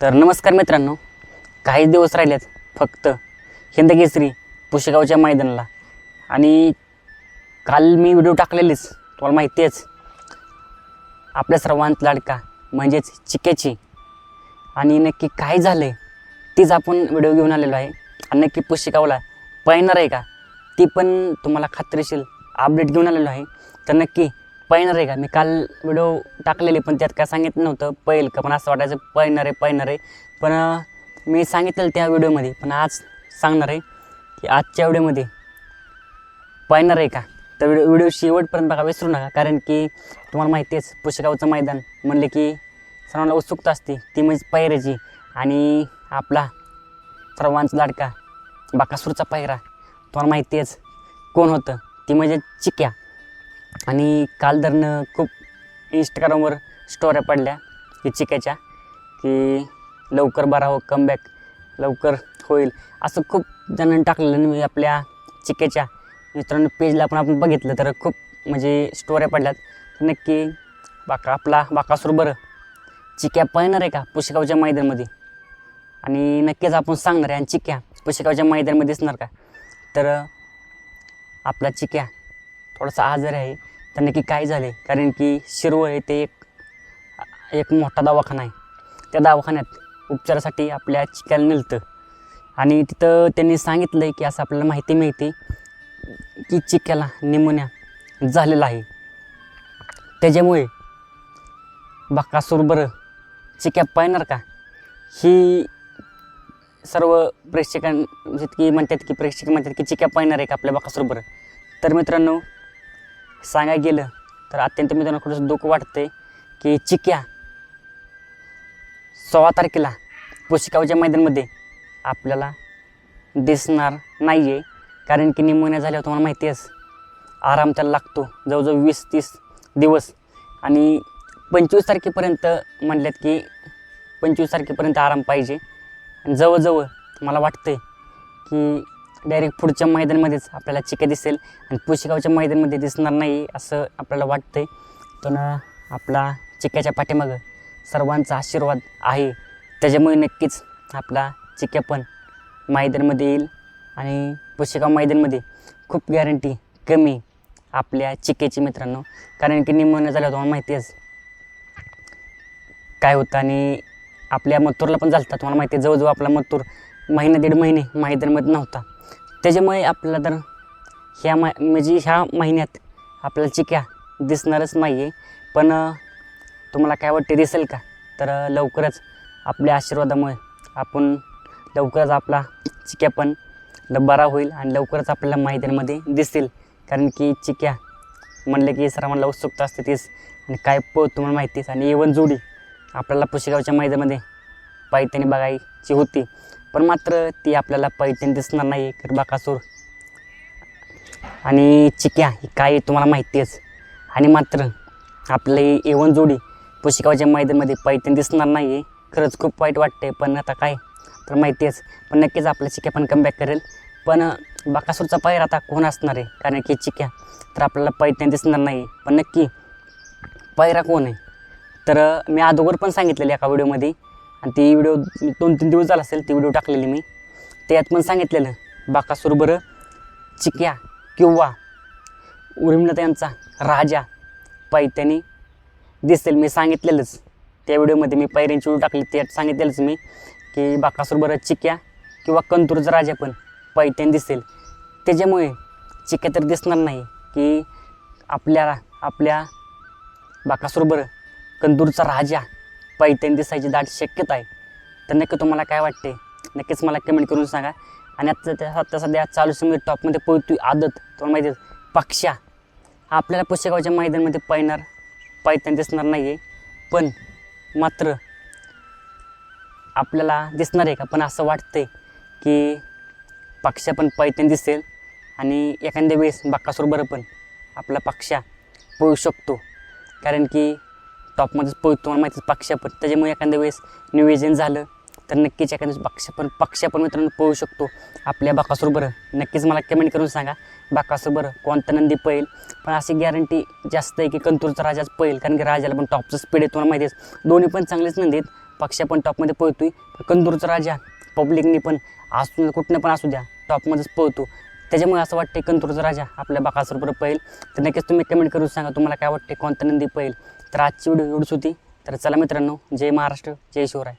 तर नमस्कार मित्रांनो काही दिवस राहिलेत फक्त हिंदकेसरी पुशेगावच्या मैदानाला. आणि काल मी व्हिडिओ टाकलेलीच तुम्हाला माहिती आहेच. आपल्या सर्वांत लाडका म्हणजेच चिक्याची. आणि नक्की काय झालं आहे तीच आपण व्हिडिओ घेऊन आलेलो आहे. आणि नक्की पुशेगावला पळणार आहे का ती पण तुम्हाला खात्रीशील अपडेट घेऊन आलेलो आहे. तर नक्की पळणार आहे का? मी काल व्हिडिओ टाकलेले पण त्यात काय सांगितलं नव्हतं. पैल का? पण असं वाटायचं पळणार आहे पळणार आहे. पण मी सांगितलं त्या व्हिडिओमध्ये पण आज सांगणार आहे की आजच्या व्हिडिओमध्ये पळणार आहे का? तर व्हिडिओ व्हिडिओ शेवटपर्यंत बघा विसरू नका. कारण की तुम्हाला माहिती आहेच पुष्कावचं मैदान म्हणले की सर्वांना उत्सुकता असते. ती म्हणजे पायऱ्याची आणि आपला सर्वांचा लाडका बाकासूरचा पायरा तुम्हाला माहिती आहेच कोण होतं? ती म्हणजे चिक्या. आणि काल धरणं खूप इंस्टाग्रामवर स्टोऱ्या पडल्या की चिक्याच्या की लवकर बरा हो कमबॅक लवकर होईल. असं खूप जणांनी टाकलेलं आणि मी आपल्या चिक्याच्या मित्रांनो पेजला पण आपण बघितलं तर खूप म्हणजे स्टोऱ्या पडल्यात. तर नक्की बाका आपला बाकासूर बरं. चिक्या पळणार आहे का पुशेगावच्या मैदानमध्ये? आणि नक्कीच आपण सांगणार आहे आणि चिक्या पुशेगावच्या मैदानमध्ये दिसणार का? तर आपला चिक्या थोडासा आजारी आहे. तर नक्की काय झाले? कारण की शिरवळ येथे एक एक मोठा दवाखाना आहे. त्या दवाखान्यात उपचारासाठी आपल्या चिक्याला मिळतं आणि तिथं त्यांनी सांगितलं आहे की असं आपल्याला माहिती मिळते की चिक्याला निमोनिया झालेला आहे. त्याच्यामुळे बाकासूर बरं चिक्या पाहणार का? ही सर्व प्रेक्षकां जितकी म्हणतात की प्रेक्षक म्हणतात की चिक्या पाहणार आहे का आपल्या बाकासूर बरं? तर मित्रांनो सांगायला गेलं तर अत्यंत मित्रांनो थोडंसं दुःख वाटते की चिक्या सोळा तारखेला पुशिकावच्या मैदानमध्ये आपल्याला दिसणार नाही आहे कारण की निमोनिया झाल्यावर तुम्हाला माहिती आहेच आराम त्याला लागतो. जवळजवळ वीस तीस दिवस. आणि पंचवीस तारखेपर्यंत म्हणल्यात की पंचवीस तारखेपर्यंत आराम पाहिजे. आणि जवळजवळ मला वाटतंय की डायरेक्ट पुढच्या मैदानमध्येच आपल्याला चिक्या दिसेल आणि पुशिगावच्या मैदानमध्ये दिसणार नाही असं आपल्याला वाटतंय. पण आपला चिक्याच्या पाठीमागं सर्वांचा आशीर्वाद आहे. त्याच्यामुळे नक्कीच आपला चिक्या पण मैदानमध्ये येईल आणि पुशिगाव मैदानमध्ये खूप गॅरंटी कमी आपल्या चिकेची मित्रांनो. कारण की निमोनिया झाल्यावर तुम्हाला माहिती आहेच काय होतं आणि आपल्या मत्तूरला पण झालं तुम्हाला माहिती आहे जवळजवळ आपला मत्तूर महिना दीड महिने मैदानमध्ये नव्हता. त्याच्यामुळे आपल्याला तर ह्या मा म्हणजे ह्या महिन्यात आपल्याला चिक्या दिसणारच नाही आहे पण तुम्हाला काय वाटते दिसेल का? तर लवकरच आपल्या आशीर्वादामुळे आपण लवकरच आपला चिक्या पण ल- बरा होईल आणि लवकरच आपल्याला मैदानामध्ये दिसेल. कारण की चिक्या म्हणलं की सर्वांना उत्सुकता असते तीच. आणि काय प तुम्हाला माहितीच. आणि एवन जोडी आपल्याला पुशेगावच्या मैदानामध्ये पायथ्याने बघायची होती. पण मात्र ती आपल्याला पैठण दिसणार नाही तर बाकासूर आणि चिक्या ही काय तुम्हाला माहितीच आणि मात्र आपली एवन जोडी पुशिकावच्या मैदानमध्ये पैठण दिसणार नाही आहे खरंच खूप वाईट वाटते पण आता काय? तर माहितीच पण नक्कीच आपलं चिक्या पण कमबॅक करेल. पण बाकासूरचा पायर आता कोण असणार आहे? कारण की चिक्या तर आपल्याला पैठण दिसणार नाही पण नक्की पायरा कोण आहे? तर मी अगोदर पण सांगितलेलं एका व्हिडिओमध्ये आणि ती व्हिडिओ दोन तीन दिवस झाला असेल ती व्हिडिओ टाकलेली मी. त्यात पण सांगितलेलं बाकासूर बरं चिक्या किंवा उर्मिला यांचा राजा पैत्यानी दिसेल. मी सांगितलेलंच. त्या व्हिडिओमध्ये मी पैऱ्यांची व्हिडिओ टाकली त्यात सांगितलेलंच मी की बाकासूर बरं चिक्या किंवा कंतूरचा राजा पण पैत्यानी दिसेल. त्याच्यामुळे चिक्या तर दिसणार नाही की आपल्याला आपल्या बाकासूर बरं कंदूरचा राजा पैठण दिसायची दाट शक्यता आहे. तर नक्की तुम्हाला काय वाटते? नक्कीच मला कमेंट करून सांगा. आणि आता त्या आता सध्या चालू समोर टॉपमध्ये पोहतोय आदत. तुम्हाला माहिती पक्षा. आपल्याला पुस्तकाच्या मैदानामध्ये पैणार पैठण दिसणार नाही आहे पण मात्र आपल्याला दिसणार आहे का? पण असं वाटतंय की पक्षा पण पैठण दिसेल. आणि एखाद्या वेळेस बाकासूर बरं पण आपला पक्षा पळू शकतो. कारण की टॉपमध्येच पळतो तुम्हाला माहितीच पक्ष पण. त्याच्यामुळे एखाद्या वेळेस नियोजन झालं तर नक्कीच एखाद्या वेळेस पक्ष पण पक्ष पण मित्रांनो पळू शकतो. आपल्या बाकासूर बरं. नक्कीच मला कमेंट करून सांगा बाकासूर बरं कोणता नंदी पळेल? पण अशी गॅरंटी जास्त आहे की कंतूरचा राजाच पळेल कारण की राजाला पण टॉपचं स्पीड आहे तुम्हाला माहितीच आहे. दोन्ही पण चांगलेच नंदी आहेत. पक्ष पण टॉपमध्ये पळतोय. कंदूरचा राजा पब्लिकनी पण असू कुठनं पण असू द्या टॉपमध्येच पळतो. त्याच्यामुळे असं वाटतं कंदूरचा राजा आपल्या बाकासुरबरोबर पहिल तर नक्कीच तुम्ही कमेंट करून सांगा तुम्हाला काय वाटते कोणता नंदी पहिल तर आजची व्हिडिओ एवढीच होती. तर चला मित्रांनो जय महाराष्ट्र जय शिवराय.